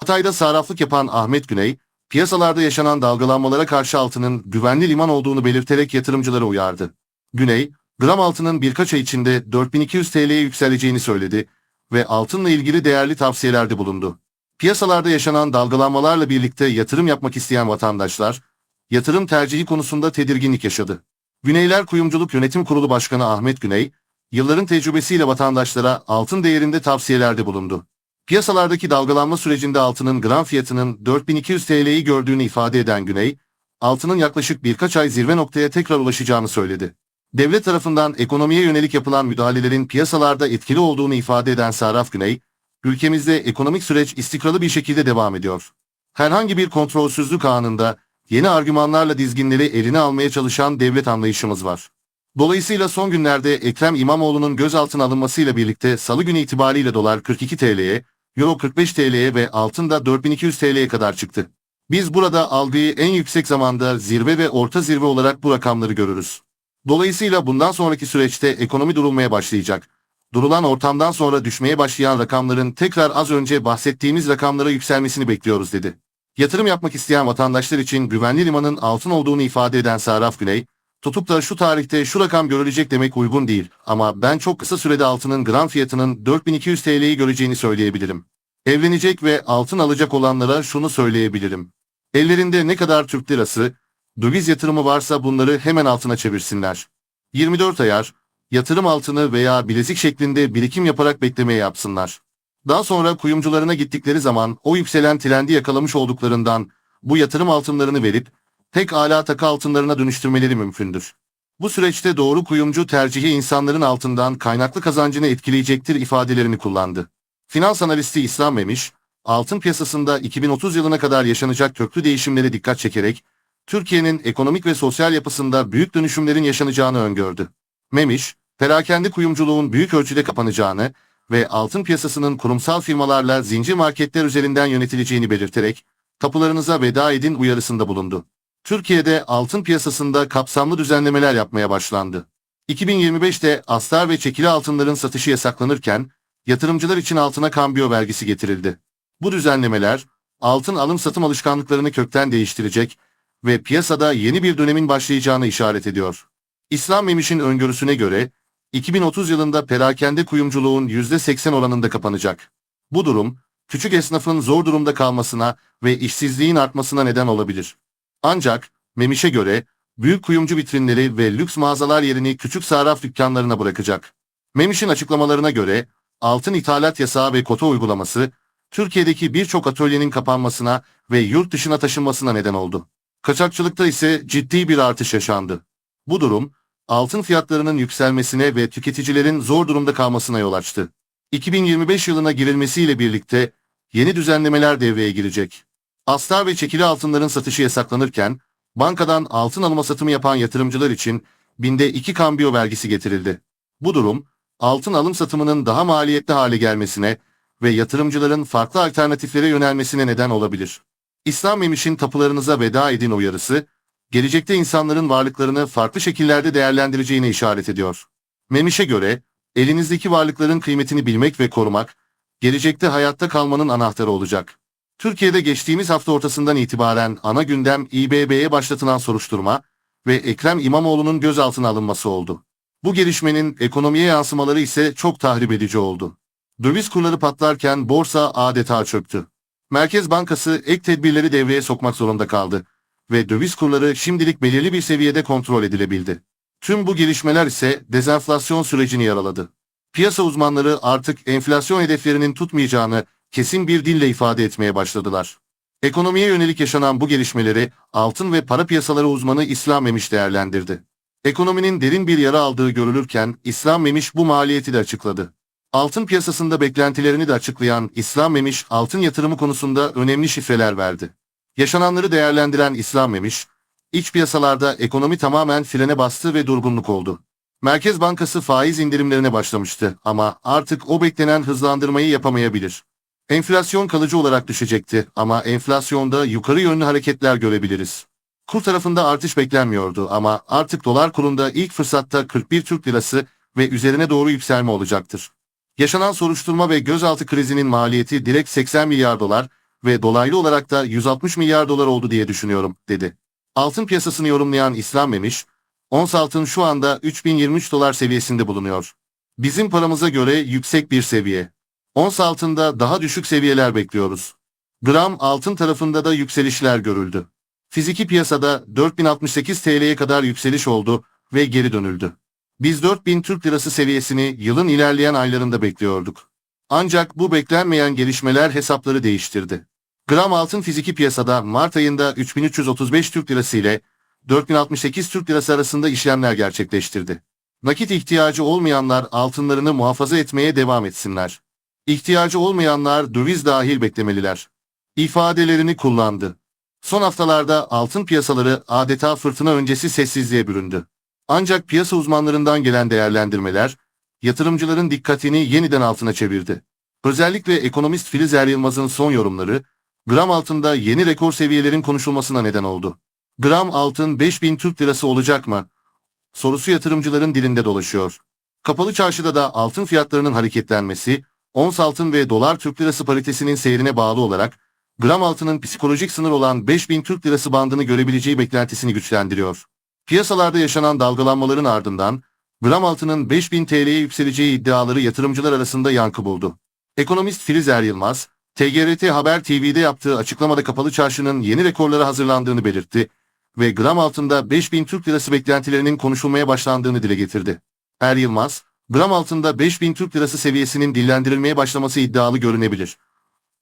Hatay'da sarraflık yapan Ahmet Güney, piyasalarda yaşanan dalgalanmalara karşı altının güvenli liman olduğunu belirterek yatırımcıları uyardı. Güney, gram altının birkaç ay içinde 4200 TL'ye yükseleceğini söyledi ve altınla ilgili değerli tavsiyelerde bulundu. Piyasalarda yaşanan dalgalanmalarla birlikte yatırım yapmak isteyen vatandaşlar, yatırım tercihi konusunda tedirginlik yaşadı. Güneyler Kuyumculuk Yönetim Kurulu Başkanı Ahmet Güney, yılların tecrübesiyle vatandaşlara altın değerinde tavsiyelerde bulundu. Piyasalardaki dalgalanma sürecinde altının gram fiyatının 4200 TL'yi gördüğünü ifade eden Güney, altının yaklaşık birkaç ay zirve noktaya tekrar ulaşacağını söyledi. Devlet tarafından ekonomiye yönelik yapılan müdahalelerin piyasalarda etkili olduğunu ifade eden Sarraf Güney, ülkemizde ekonomik süreç istikrarlı bir şekilde devam ediyor. Herhangi bir kontrolsüzlük anında yeni argümanlarla dizginleri eline almaya çalışan devlet anlayışımız var. Dolayısıyla son günlerde Ekrem İmamoğlu'nun gözaltına alınmasıyla birlikte salı günü itibariyle dolar 42 TL'ye, euro 45 TL'ye ve altın da 4200 TL'ye kadar çıktı. Biz burada algıyı en yüksek zamanda zirve ve orta zirve olarak bu rakamları görürüz. Dolayısıyla bundan sonraki süreçte ekonomi durulmaya başlayacak. Durulan ortamdan sonra düşmeye başlayan rakamların tekrar az önce bahsettiğimiz rakamlara yükselmesini bekliyoruz dedi. Yatırım yapmak isteyen vatandaşlar için güvenli limanın altın olduğunu ifade eden Sarraf Güney, tutup da şu tarihte şu rakam görülecek demek uygun değil ama ben çok kısa sürede altının gram fiyatının 4200 TL'yi göreceğini söyleyebilirim. Evlenecek ve altın alacak olanlara şunu söyleyebilirim. Ellerinde ne kadar Türk lirası, döviz yatırımı varsa bunları hemen altına çevirsinler. 24 ayar, yatırım altını veya bilezik şeklinde birikim yaparak beklemeye yapsınlar. Daha sonra kuyumcularına gittikleri zaman o yükselen trendi yakalamış olduklarından bu yatırım altınlarını verip tek ala takı altınlarına dönüştürmeleri mümkündür. Bu süreçte doğru kuyumcu tercihi insanların altından kaynaklı kazancını etkileyecektir ifadelerini kullandı. Finans analisti İslam Memiş, altın piyasasında 2030 yılına kadar yaşanacak köklü değişimlere dikkat çekerek, Türkiye'nin ekonomik ve sosyal yapısında büyük dönüşümlerin yaşanacağını öngördü. Memiş, perakende kuyumculuğun büyük ölçüde kapanacağını ve altın piyasasının kurumsal firmalarla zincir marketler üzerinden yönetileceğini belirterek, tapularınıza veda edin uyarısında bulundu. Türkiye'de altın piyasasında kapsamlı düzenlemeler yapmaya başlandı. 2025'te astar ve çekili altınların satışı yasaklanırken, yatırımcılar için altına kambiyo vergisi getirildi. Bu düzenlemeler, altın alım-satım alışkanlıklarını kökten değiştirecek ve piyasada yeni bir dönemin başlayacağını işaret ediyor. İslam Memiş'in öngörüsüne göre, 2030 yılında perakende kuyumculuğun %80 oranında kapanacak. Bu durum, küçük esnafın zor durumda kalmasına ve işsizliğin artmasına neden olabilir. Ancak, Memiş'e göre, büyük kuyumcu vitrinleri ve lüks mağazalar yerini küçük sarraf dükkanlarına bırakacak. Memiş'in açıklamalarına göre, altın ithalat yasağı ve kota uygulaması, Türkiye'deki birçok atölyenin kapanmasına ve yurt dışına taşınmasına neden oldu. Kaçakçılıkta ise ciddi bir artış yaşandı. Bu durum, altın fiyatlarının yükselmesine ve tüketicilerin zor durumda kalmasına yol açtı. 2025 yılına girilmesiyle birlikte yeni düzenlemeler devreye girecek. Astar ve çekili altınların satışı yasaklanırken, bankadan altın alma satımı yapan yatırımcılar için binde iki kambiyo vergisi getirildi. Bu durum, altın alım satımının daha maliyetli hale gelmesine ve yatırımcıların farklı alternatiflere yönelmesine neden olabilir. İslam Memiş'in tapularınıza veda edin uyarısı, gelecekte insanların varlıklarını farklı şekillerde değerlendireceğine işaret ediyor. Memiş'e göre, elinizdeki varlıkların kıymetini bilmek ve korumak, gelecekte hayatta kalmanın anahtarı olacak. Türkiye'de geçtiğimiz hafta ortasından itibaren ana gündem İBB'ye başlatılan soruşturma ve Ekrem İmamoğlu'nun gözaltına alınması oldu. Bu gelişmenin ekonomiye yansımaları ise çok tahrip edici oldu. Döviz kurları patlarken borsa adeta çöktü. Merkez Bankası ek tedbirleri devreye sokmak zorunda kaldı ve döviz kurları şimdilik belirli bir seviyede kontrol edilebildi. Tüm bu gelişmeler ise dezenflasyon sürecini yaraladı. Piyasa uzmanları artık enflasyon hedeflerinin tutmayacağını kesin bir dille ifade etmeye başladılar. Ekonomiye yönelik yaşanan bu gelişmeleri altın ve para piyasaları uzmanı İslam Memiş değerlendirdi. Ekonominin derin bir yara aldığı görülürken İslam Memiş bu maliyeti de açıkladı. Altın piyasasında beklentilerini de açıklayan İslam Memiş altın yatırımı konusunda önemli şifreler verdi. Yaşananları değerlendiren İslam Memiş, iç piyasalarda ekonomi tamamen frene bastı ve durgunluk oldu. Merkez Bankası faiz indirimlerine başlamıştı ama artık o beklenen hızlandırmayı yapamayabilir. Enflasyon kalıcı olarak düşecekti ama enflasyonda yukarı yönlü hareketler görebiliriz. Kur tarafında artış beklenmiyordu ama artık dolar kurunda ilk fırsatta 41 Türk Lirası ve üzerine doğru yükselme olacaktır. Yaşanan soruşturma ve gözaltı krizinin maliyeti direkt 80 milyar dolar ve dolaylı olarak da 160 milyar dolar oldu diye düşünüyorum, dedi. Altın piyasasını yorumlayan İslam Memiş, ons altın şu anda 3023 dolar seviyesinde bulunuyor. Bizim paramıza göre yüksek bir seviye. Ons altında daha düşük seviyeler bekliyoruz. Gram altın tarafında da yükselişler görüldü. Fiziki piyasada 4068 TL'ye kadar yükseliş oldu ve geri dönüldü. Biz 4000 Türk Lirası seviyesini yılın ilerleyen aylarında bekliyorduk. Ancak bu beklenmeyen gelişmeler hesapları değiştirdi. Gram altın fiziki piyasada Mart ayında 3335 Türk Lirası ile 4068 Türk Lirası arasında işlemler gerçekleştirdi. Nakit ihtiyacı olmayanlar altınlarını muhafaza etmeye devam etsinler. İhtiyacı olmayanlar döviz dahil beklemeliler. İfadelerini kullandı. Son haftalarda altın piyasaları adeta fırtına öncesi sessizliğe büründü. Ancak piyasa uzmanlarından gelen değerlendirmeler, yatırımcıların dikkatini yeniden altına çevirdi. Özellikle ekonomist Filiz Er Yılmaz'ın son yorumları, gram altında yeni rekor seviyelerin konuşulmasına neden oldu. Gram altın 5000 Türk Lirası olacak mı? Sorusu yatırımcıların dilinde dolaşıyor. Kapalı çarşıda da altın fiyatlarının hareketlenmesi, ons altın ve dolar Türk Lirası paritesinin seyrine bağlı olarak, gram altının psikolojik sınır olan 5000 Türk Lirası bandını görebileceği beklentisini güçlendiriyor. Piyasalarda yaşanan dalgalanmaların ardından, gram altının 5000 TL'ye yükseleceği iddiaları yatırımcılar arasında yankı buldu. Ekonomist Filiz Er Yılmaz, TGRT Haber TV'de yaptığı açıklamada kapalı çarşının yeni rekorlara hazırlandığını belirtti ve gram altında 5000 Türk Lirası beklentilerinin konuşulmaya başlandığını dile getirdi. Er Yılmaz, gram altında 5000 Türk Lirası seviyesinin dillendirilmeye başlaması iddialı görünebilir.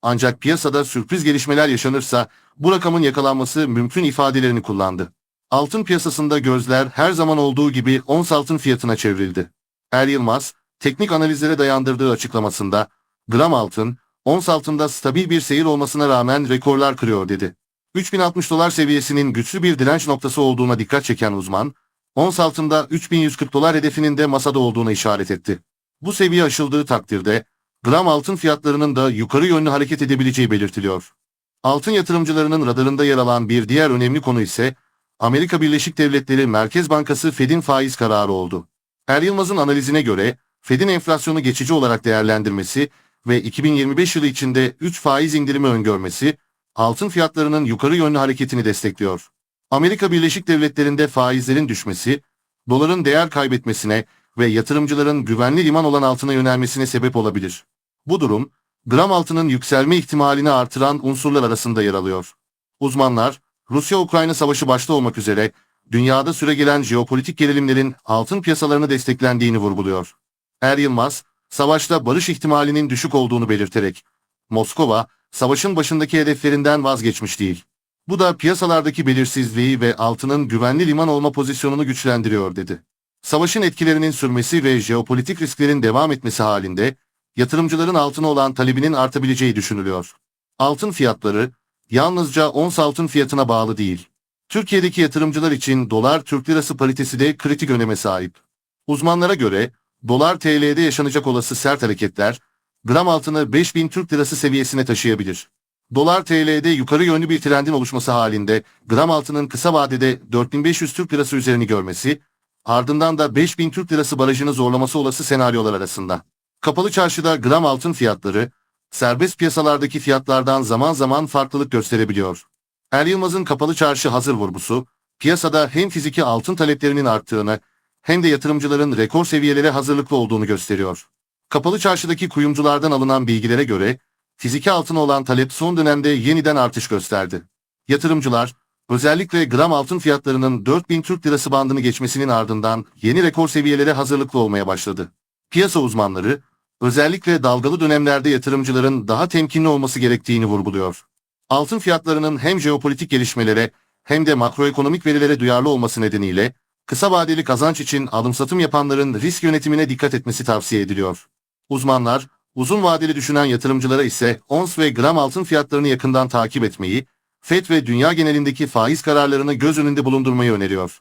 Ancak piyasada sürpriz gelişmeler yaşanırsa bu rakamın yakalanması mümkün ifadelerini kullandı. Altın piyasasında gözler her zaman olduğu gibi ons altın fiyatına çevrildi. Er Yılmaz, teknik analizlere dayandırdığı açıklamasında, gram altın, ons altında stabil bir seyir olmasına rağmen rekorlar kırıyor dedi. 3060 dolar seviyesinin güçlü bir direnç noktası olduğuna dikkat çeken uzman, ons altında 3140 dolar hedefinin de masada olduğuna işaret etti. Bu seviye aşıldığı takdirde, gram altın fiyatlarının da yukarı yönlü hareket edebileceği belirtiliyor. Altın yatırımcılarının radarında yer alan bir diğer önemli konu ise, Amerika Birleşik Devletleri Merkez Bankası Fed'in faiz kararı oldu. Er Yılmaz'ın analizine göre, Fed'in enflasyonu geçici olarak değerlendirmesi ve 2025 yılı içinde 3 faiz indirimi öngörmesi, altın fiyatlarının yukarı yönlü hareketini destekliyor. Amerika Birleşik Devletleri'nde faizlerin düşmesi, doların değer kaybetmesine ve yatırımcıların güvenli liman olan altına yönelmesine sebep olabilir. Bu durum, gram altının yükselme ihtimalini artıran unsurlar arasında yer alıyor. Uzmanlar, Rusya-Ukrayna savaşı başta olmak üzere dünyada süregelen jeopolitik gerilimlerin altın piyasalarını desteklendiğini vurguluyor. Er Yılmaz, savaşta barış ihtimalinin düşük olduğunu belirterek, Moskova, savaşın başındaki hedeflerinden vazgeçmiş değil. Bu da piyasalardaki belirsizliği ve altının güvenli liman olma pozisyonunu güçlendiriyor dedi. Savaşın etkilerinin sürmesi ve jeopolitik risklerin devam etmesi halinde, yatırımcıların altına olan talebinin artabileceği düşünülüyor. Altın fiyatları, yalnızca ons altın fiyatına bağlı değil. Türkiye'deki yatırımcılar için dolar Türk lirası paritesi de kritik öneme sahip. Uzmanlara göre, dolar TL'de yaşanacak olası sert hareketler, gram altını 5000 Türk lirası seviyesine taşıyabilir. Dolar TL'de yukarı yönlü bir trendin oluşması halinde gram altının kısa vadede 4500 Türk lirası üzerini görmesi, ardından da 5000 Türk lirası barajını zorlaması olası senaryolar arasında. Kapalı çarşıda gram altın fiyatları, serbest piyasalardaki fiyatlardan zaman zaman farklılık gösterebiliyor. Er Yılmaz'ın kapalı çarşı hazır vurgusu, piyasada hem fiziki altın taleplerinin arttığını hem de yatırımcıların rekor seviyelere hazırlıklı olduğunu gösteriyor. Kapalı çarşıdaki kuyumculardan alınan bilgilere göre, fiziki altına olan talep son dönemde yeniden artış gösterdi. Yatırımcılar, özellikle gram altın fiyatlarının 4000 Türk Lirası bandını geçmesinin ardından yeni rekor seviyelere hazırlıklı olmaya başladı. Piyasa uzmanları, özellikle dalgalı dönemlerde yatırımcıların daha temkinli olması gerektiğini vurguluyor. Altın fiyatlarının hem jeopolitik gelişmelere hem de makroekonomik verilere duyarlı olması nedeniyle, kısa vadeli kazanç için alım-satım yapanların risk yönetimine dikkat etmesi tavsiye ediliyor. Uzmanlar, uzun vadeli düşünen yatırımcılara ise ons ve gram altın fiyatlarını yakından takip etmeyi, FED ve dünya genelindeki faiz kararlarını göz önünde bulundurmayı öneriyor.